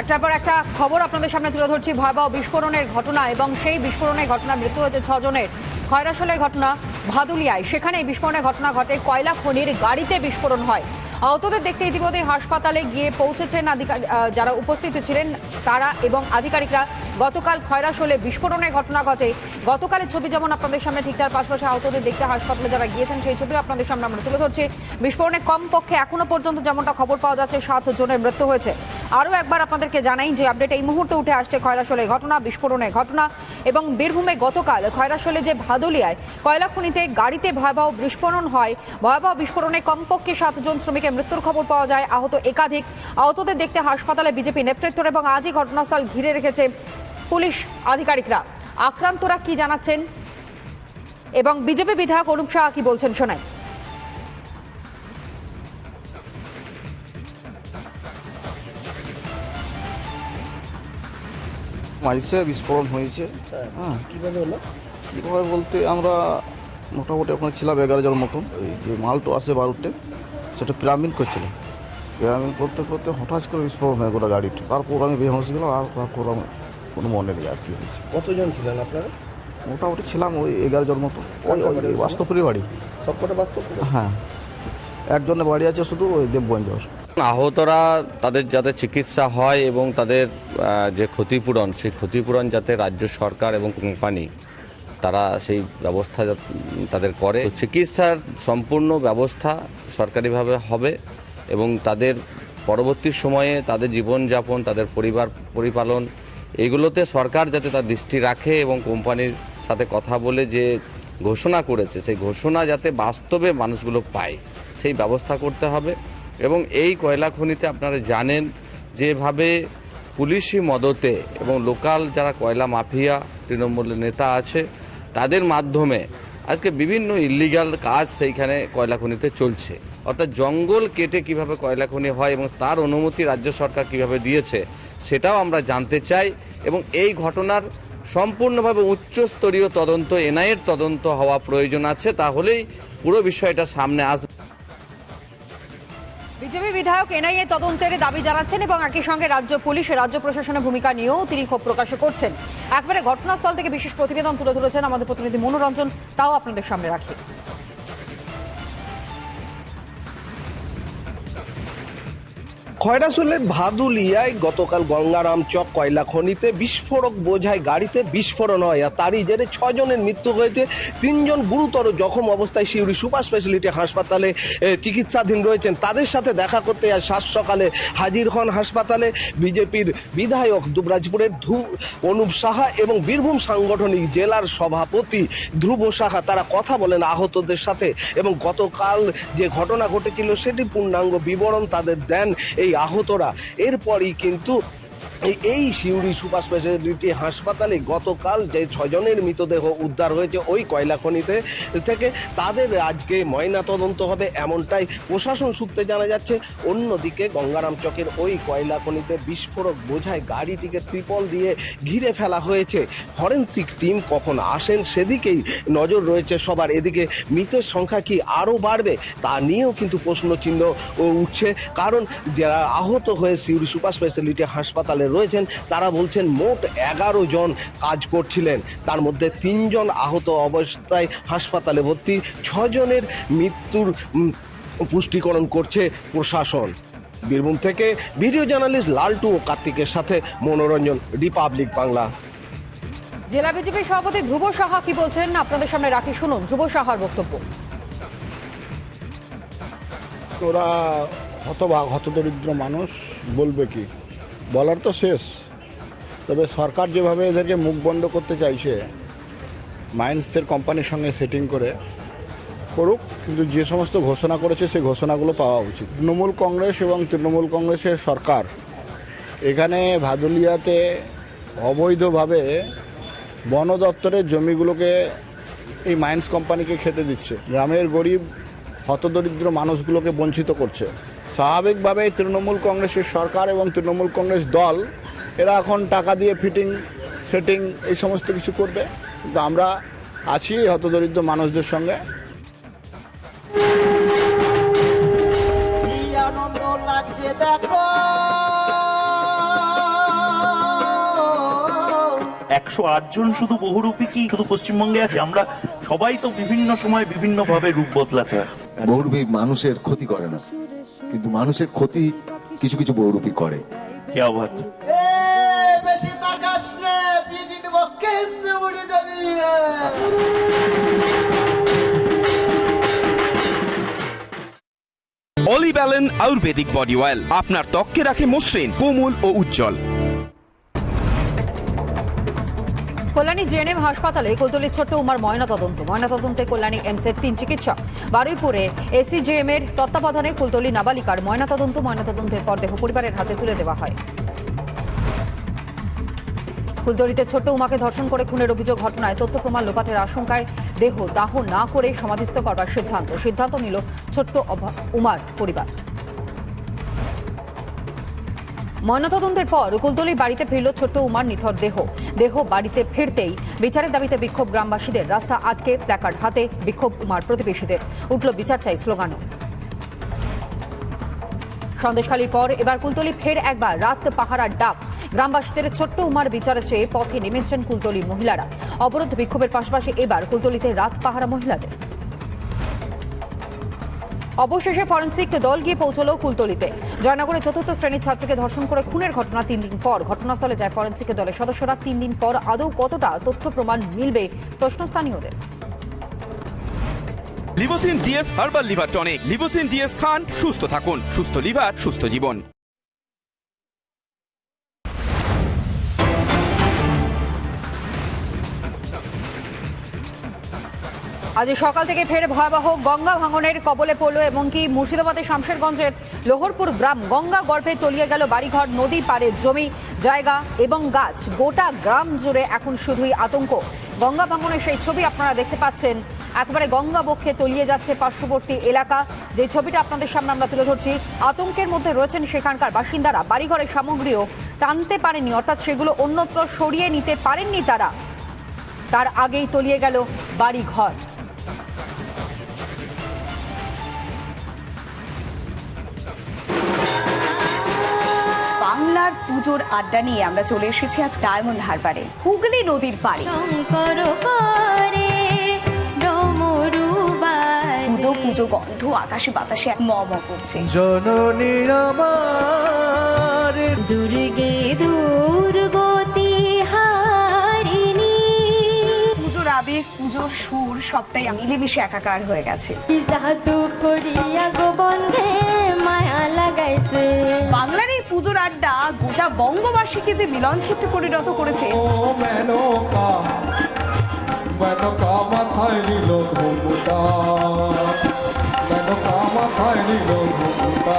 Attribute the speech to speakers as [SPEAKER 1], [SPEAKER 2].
[SPEAKER 1] একটার পর একটা খবর আপনাদের সামনে তুলে ধরছি। ভয়াবহ বিস্ফোরণের ঘটনা এবং সেই বিস্ফোরণের ঘটনা মৃত্যু হয়েছে ছজনের। খয়রাসলের ঘটনা ভাদুলিয়ায়। সেখানে এই বিস্ফোরণের ঘটনা ঘটে। কয়লা খনির গাড়িতে বিস্ফোরণ হয়। আহতদের দেখতে ইতিমধ্যে হাসপাতালে গিয়ে পৌঁছেছেন যারা উপস্থিত ছিলেন তারা এবং আধিকারিকরা। গতকাল খয়রাসলে বিস্ফোরণের ঘটনা ঘটে। গতকালের ছবি যেমন আপনাদের সামনে, ঠিক তার পাশাপাশি আহতদের দেখতে হাসপাতালে যারা গিয়েছেন, সেই ছবি আপনাদের সামনে আমরা তুলে ধরছি। বিস্ফোরণে কমপক্ষে এখনও পর্যন্ত যেমনটা খবর পাওয়া যাচ্ছে সাত জনের মৃত্যু হয়েছে। আরও একবার আপনাদেরকে জানাই যে আপডেট এই মুহূর্তে উঠে আসছে খয়রাশোলে ঘটনা, বিস্ফোরণের ঘটনা এবং বীরভূমে গতকাল খয়রাশোলে যে ভাদুলিয়ায় কয়লা খনিতে গাড়িতে ভয়াবহ বিস্ফোরণ হয়, ভয়াবহ বিস্ফোরণে কমপক্ষে সাতজন শ্রমিকের মৃত্যুর খবর পাওয়া যায়, আহত একাধিক। আহতদের দেখতে হাসপাতালে বিজেপি নেতৃত্ব এবং আজই ঘটনাস্থল ঘিরে রেখেছে পুলিশ আধিকারিকরা। আক্রান্তরা কি জানাচ্ছেন? এবং বিজেপি বিধায়ক অনুপ শাহ কি বলছেন শোনাই
[SPEAKER 2] মাইসে বিস্ফোরণ হয়েছে। হ্যাঁ।
[SPEAKER 3] কীভাবে হলো
[SPEAKER 2] কীভাবে বলতে আমরা মোটামুটি ওখানে ছিলাম এগারো জন মতন। ওই যে মালটো আসে বারুটে সেটা পিরামিড করছিল পিরামিড করতে করতে হঠাৎ করে বিস্ফোরণ হয়ে গোটা গাড়িটা। তারপর আমি বেহস গেলাম আর তারপর আমি কোনো মনে নেই আর কি হয়েছে।
[SPEAKER 3] কতজন ছিলেন আপনারা?
[SPEAKER 2] মোটামুটি ছিলাম ওই এগারো জন মতো ওই ওই ওই বাড়ি।
[SPEAKER 3] সবকটা
[SPEAKER 2] হ্যাঁ। একজনের বাড়ি আছে শুধু ওই দেবগঞ্জর।
[SPEAKER 4] আহতরা তাদের যাতে চিকিৎসা হয় এবং তাদের যে ক্ষতিপূরণ, সেই ক্ষতিপূরণ যাতে রাজ্য সরকার এবং কোম্পানি তারা সেই ব্যবস্থা তাদের করে। চিকিৎসার সম্পূর্ণ ব্যবস্থা সরকারিভাবে হবে এবং তাদের পরবর্তী সময়ে তাদের জীবনযাপন, তাদের পরিবার পরিপালন, এগুলোতে সরকার যাতে তার দৃষ্টি রাখে এবং কোম্পানির সাথে কথা বলে যে ঘোষণা করেছে, সেই ঘোষণা যাতে বাস্তবে মানুষগুলো পায়, সেই ব্যবস্থা করতে হবে। এবং এই কয়লা খনিতে আপনারা জানেন যেভাবে পুলিশি মদতে এবং লোকাল যারা কয়লা মাফিয়া, তৃণমূলের নেতা আছে, তাদের মাধ্যমে আজকে বিভিন্ন ইলিগাল কাজ সেইখানে কয়লা খনিতে চলছে। অর্থাৎ জঙ্গল কেটে কীভাবে কয়লা খনি হয় এবং তার অনুমতি রাজ্য সরকার কীভাবে দিয়েছে, সেটাও আমরা জানতে চাই এবং এই ঘটনার সম্পূর্ণভাবে উচ্চস্তরীয় তদন্ত, এনআইয়ের তদন্ত হওয়া প্রয়োজন আছে, তাহলেই পুরো বিষয়টা সামনে আসবে।
[SPEAKER 1] বিজেপি বিধায়ক এনআইএ তদন্তের দাবি জানাচ্ছেন এবং একই সঙ্গে রাজ্য পুলিশ রাজ্য প্রশাসনের ভূমিকা নিয়েও তিনি ক্ষোভ প্রকাশ করছেন। একবারে ঘটনাস্থল থেকে বিশেষ প্রতিবেদন তুলে ধরেছেন আমাদের প্রতিনিধি মনোরঞ্জন, তাও আপনাদের সামনে রাখি।
[SPEAKER 3] খয়রাসুলের ভাদুলিয়ায় গতকাল গঙ্গারাম চক কয়লা খনিতে বিস্ফোরক বোঝায় গাড়িতে বিস্ফোরণ হয় আর তারই জেরে ছজনের মৃত্যু হয়েছে। তিনজন গুরুতর জখম অবস্থায় শিউরি সুপার স্পেশালিটি হাসপাতালে চিকিৎসাধীন রয়েছেন। তাদের সাথে দেখা করতে আজ সাত সকালে হাজির হন হাসপাতালে বিজেপির বিধায়ক দুবরাজপুরের ধু, অনুপ সাহা এবং বীরভূম সাংগঠনিক জেলার সভাপতি ধ্রুব সাহা। তারা কথা বলেন আহতদের সাথে এবং গতকাল যে ঘটনা ঘটেছিল সেটি পূর্ণাঙ্গ বিবরণ তাদের দেন এই আহতরা। এরপরই কিন্তু এই- শিউরি সুপার স্পেশালিটি হাসপাতালে গতকাল যে ছজনের মৃতদেহ উদ্ধার হয়েছে ওই কয়লা খনিতে থেকে, তাদের আজকে ময়না তদন্ত হবে এমনটাই প্রশাসন সূত্রে জানা যাচ্ছে। অন্যদিকে গঙ্গারাম চকের ওই কয়লা খনিতে বিস্ফোরক বোঝায় গাড়িটিকে ত্রিপল দিয়ে ঘিরে ফেলা হয়েছে। ফরেন্সিক টিম কখন আসেন সেদিকেই নজর রয়েছে সবার। এদিকে মৃতের সংখ্যা কি আরও বাড়বে তা নিয়েও কিন্তু প্রশ্নচিহ্ন উঠছে। কারণ যারা আহত হয়ে সিউড়ি সুপার স্পেশালিটি হাসপাতালে রয়েছেন তারা বলছেন মোট এগারো জন কাজ করছিলেন। তার মধ্যে তিনজন আহত অবস্থায় হাসপাতালে ভর্তি ছজনের মৃত্যুর পুষ্টিকরণ করছে প্রশাসন। বীরভূম থেকে ভিডিও জার্নালিস্ট লালটু ও কার্তিকের সাথে মনোরঞ্জন রিপাবলিক বাংলা।
[SPEAKER 1] জেলা বিজেপি সভাপতি ধ্রুব সাহা কি বলছেন? আপনাদের সামনে রাখি শুনুন ধ্রুব সাহার বক্তব্য।
[SPEAKER 5] ওরা হতবাক হতদরিদ্র মানুষ বলবে কি? বলার তো শেষ। তবে সরকার যেভাবে এদেরকে মুখ বন্ধ করতে চাইছে মাইন্সের কোম্পানির সঙ্গে সেটিং করে, করুক, কিন্তু যে সমস্ত ঘোষণা করেছে, সেই ঘোষণাগুলো পাওয়া উচিত। তৃণমূল কংগ্রেস এবং তৃণমূল কংগ্রেসের সরকার এখানে ভাদুলিয়াতে অবৈধভাবে বন দপ্তরের জমিগুলোকে এই মাইন্স কোম্পানিকে খেতে দিচ্ছে। গ্রামের গরিব, হতদরিদ্র মানুষগুলোকে বঞ্চিত করছে। স্বাভাবিকভাবে তৃণমূল কংগ্রেসের সরকার এবং তৃণমূল কংগ্রেস দল এরা এখন টাকা দিয়ে ফিটিং সেটিং এই সমস্ত কিছু করবে। কিন্তু আমরা আছি হতদরিদ্র মানুষদের সঙ্গে।
[SPEAKER 6] আনন্দ লাগছে দেখো। একশো জন শুধু বহুরূপী কি শুধু পশ্চিমবঙ্গে আছে? আমরা সবাই তো বিভিন্ন সময় বিভিন্ন ভাবে রূপ বদলাতে হয়।
[SPEAKER 7] বহুরূপী মানুষের ক্ষতি করে না। কিন্তু মানুষের ক্ষতি কিছু কিছু বহুরূপী করে।
[SPEAKER 6] কে আবার
[SPEAKER 8] বেশি তাকাস মরে যাবি।
[SPEAKER 9] অলিব্যালেন আয়ুর্বেদিক বডি অয়েল। আপনার ত্বককে রাখে মসৃণ কোমল ও উজ্জ্বল।
[SPEAKER 1] কল্যাণী জেএনএম হাসপাতালে কুলতলির ছোট্ট উমার ময়নাতদন্ত। ময়নাতদন্তে কল্যাণী এমসের তিন চিকিৎসক। বারুইপুরে এসিজেএম এর তত্ত্বাবধানে কুলতলি নাবালিকার ময়নাতদন্ত, ময়নাতদন্তের পর দেহ পরিবারের হাতে তুলে দেওয়া হয়। কুলতলিতে ছোট্ট উমাকে ধর্ষণ করে খুনের অভিযোগ ঘটনায় তথ্য প্রমাণ লোপাটের আশঙ্কায় দেহ দাহ না করে সমাধিস্থ করবার সিদ্ধান্ত। সিদ্ধান্ত নিল ছোট্ট উমার পরিবার। ময়নাতদন্তের পর কুলতলির বাড়িতে ফিরল ছোট্ট উমার নিথর দেহ। দেহ বাড়িতে ফিরতেই বিচারের দাবিতে বিক্ষোভ গ্রামবাসীদের রাস্তা আটকে প্ল্যাকার্ড হাতে বিক্ষোভ উমার প্রতিবেশীদের। উঠল বিচার চাই স্লোগানও। সন্দেশখালীর পর এবার কুলতলি ফের একবার রাত পাহারার ডাক। গ্রামবাসীদের ছোট্ট উমার বিচারে চেয়ে পথে নেমেছেন কুলতলির মহিলারা। অবরোধ বিক্ষোভের পাশাপাশি এবার কুলতলিতে রাত পাহারা মহিলাদের। অবশেষে ফরেন্সিক দল গিয়ে পৌঁছলো কুলতলিতে। জয়নগরে চতুর্থ শ্রেণির ছাত্রকে ধর্ষণ করে খুনের ঘটনা তিন দিন পর। ঘটনাস্থলে যায় ফরেন্সিক দলের সদস্যরা। তিন দিন পর আদৌ কতটা তথ্য প্রমাণ মিলবে প্রশ্ন স্থানীয়দের
[SPEAKER 9] Livosin DS, herbal liver tonic. Livosin DS খান, সুস্থ থাকুন। সুস্থ লিভার, সুস্থ জীবন।
[SPEAKER 1] আজ সকাল থেকে ফের ভয়াবহ গঙ্গা ভাঙনের কবলে পড়ল এমনকি মুর্শিদাবাদের শামশেরগঞ্জের লোহরপুর গ্রাম গঙ্গা গর্ভে তলিয়ে গেল বাড়িঘর, নদী পাড়ের জমি, জায়গা এবং গাছ। গোটা গ্রাম জুড়ে এখন শুধুই আতঙ্ক। গঙ্গা ভাঙনের সেই ছবি আপনারা দেখতে পাচ্ছেন। একেবারে গঙ্গা বক্ষে তলিয়ে যাচ্ছে পার্শ্ববর্তী এলাকা। যে ছবিটা আপনাদের সামনে আমরা তুলে ধরছি, আতঙ্কের মধ্যে রয়েছেন সেখানকার বাসিন্দারা। বাড়িঘরের সামগ্রীও টানতে পারেননি, অর্থাৎ সেগুলো অন্যত্র সরিয়ে নিতে পারেননি তারা। তার আগেই তলিয়ে গেল বাড়ি
[SPEAKER 10] বাংলার পুজোর আড্ডা নিয়ে আমরা চলে এসেছি আজ ডায়মন্ড হারবারে। হুগলি নদীর পাড়ে। পুজো পুজো গন্ধ আকাশে বাতাসে ম ম করছে।
[SPEAKER 8] জননীর আমার
[SPEAKER 11] দুর্গে দুর্গতি হারিণী।
[SPEAKER 10] পুজোর আবেগ পুজোর সুর সবটাই মিলেমিশে একাকার হয়ে গেছে।
[SPEAKER 11] করিয়া গো বন্ধে মায়া লাগাইছে।
[SPEAKER 10] বাংলার এই পুজোর আড্ডা আর গোটা বঙ্গবাসীকে যে মিলন ক্ষেত্রে পরিণত করেছে।
[SPEAKER 8] মাথায় নিল ঘুমটা মাথায় নিল ঘুমটা